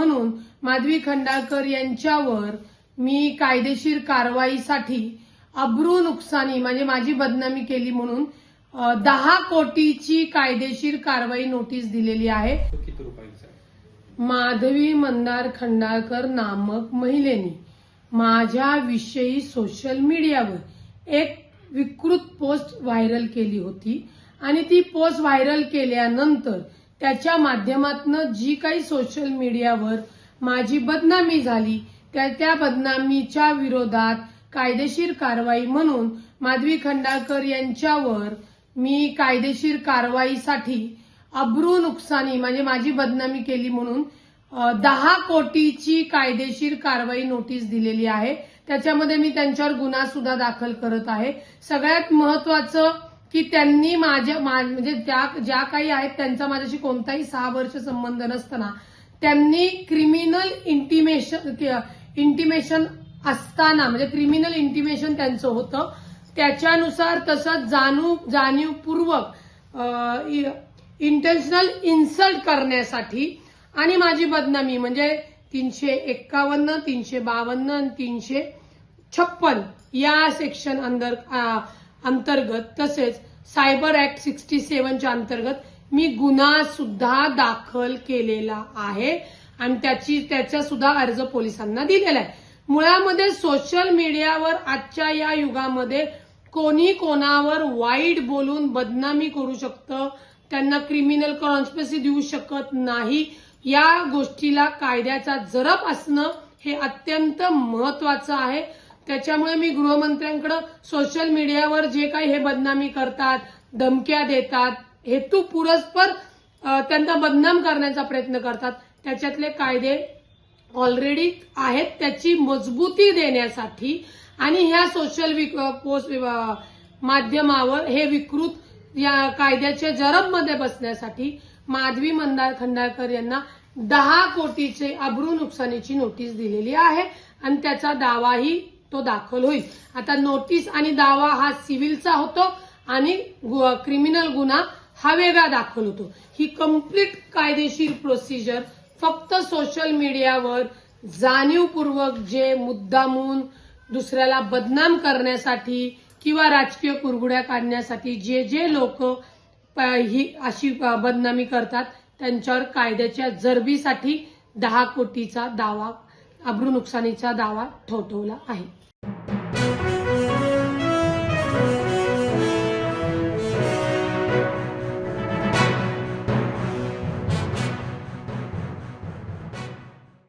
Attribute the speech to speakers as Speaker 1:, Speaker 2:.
Speaker 1: म्हणून माधवी खंडाळकर यांच्यावर मी कायदेशीर कारवाईसाठी अब्रू नुकसानी म्हणजे माझी बदनामी केली म्हणून दहा कोटीची कायदेशीर कारवाई नोटीस दिलेली आहे. माधवी मंदार खंडाळकर नामक महिलेने माझ्याविषयी सोशल मीडियावर एक विकृत पोस्ट व्हायरल केली होती आणि ती पोस्ट व्हायरल केल्यानंतर त्याच्या माध्यमातून जी काही सोशल मीडियावर माझी बदनामी झाली त्या त्या बदनामीच्या विरोधात कायदेशीर कारवाई म्हणून माधवी खंडाळकर यांच्यावर मी कायदेशीर कारवाईसाठी अब्रू नुकसानी म्हणजे माझी बदनामी केली म्हणून दहा कोटीची कायदेशीर कारवाई नोटीस दिलेली आहे. त्याच्यामध्ये मी त्यांच्यावर गुन्हा सुद्धा दाखल करत आहे. सगळ्यात महत्वाचं की त्यांनी माझ्या म्हणजे त्या ज्या काही आहेत त्यांचा माझ्याशी कोणताही सहा वर्ष संबंध नसताना त्यांनी क्रिमिनल इंटिमेशन इंटिमेशन असताना म्हणजे क्रिमिनल इंटिमेशन त्यांचं होतं. त्याच्यानुसार तसंच जाणू जाणीवपूर्वक इंटेन्शनल इन्सल्ट करण्यासाठी आणि माझी बदनामी म्हणजे तीनशे एक्कावन्न तीनशे बावन्न आणि तीनशे छप्पन या सेक्शन अंदर अंतर्गत तसेच सायबर ऍक्ट सिक्स्टी सेव्हनच्या अंतर्गत मी गुन्हा सुद्धा दाखल केलेला आहे आणि त्याची त्याचा सुद्धा अर्ज पोलिसांना दिलेला आहे. मुळामध्ये सोशल मीडियावर आजच्या या युगामध्ये कोणी कोणावर वाईट बोलून बदनामी करू शकतं त्यांना क्रिमिनल कॉन्स्पेसी देऊ शकत नाही या गोष्टीला कायद्याचा जरब असणं हे अत्यंत महत्वाचं आहे. त्याच्यामुळे मी गृहमंत्र्यांकडे सोशल मीडियावर जे काही हे बदनामी करतात धमक्या देतात हेतू पुरस्पर त्यांना बदनाम करण्याचा प्रयत्न करतात. त्याच्यातले कायदे ऑलरेडी आहेत. त्याची मजबूती देण्यासाठी आणि ह्या सोशल विक- पोस्ट माध्यमावर हे विकृत या कायद्याच्या जरबमध्ये बसण्यासाठी माधवी मंदार खंडाळकर यांना दहा कोटीचे अब्रू नुकसानीची नोटीस दिलेली आहे. आणि त्याचा दावाही तो दाखल होईल. आता नोटीस आणि दावा हा सिव्हिलचा होतो आणि क्रिमिनल गुन्हा हा वेगळा दाखल होतो. ही कंप्लीट कायदेशीर प्रोसिजर फक्त सोशल मीडियावर जाणीवपूर्वक जे मुद्दामून दुसऱ्याला बदनाम करण्यासाठी किंवा राजकीय कुरगुड्या काढण्यासाठी जे जे लोक ही अशी बदनामी करतात त्यांच्यावर कायद्याच्या जरबीसाठी दहा कोटीचा दावा अब्रू नुकसानीचा दावा ठोठवला आहे.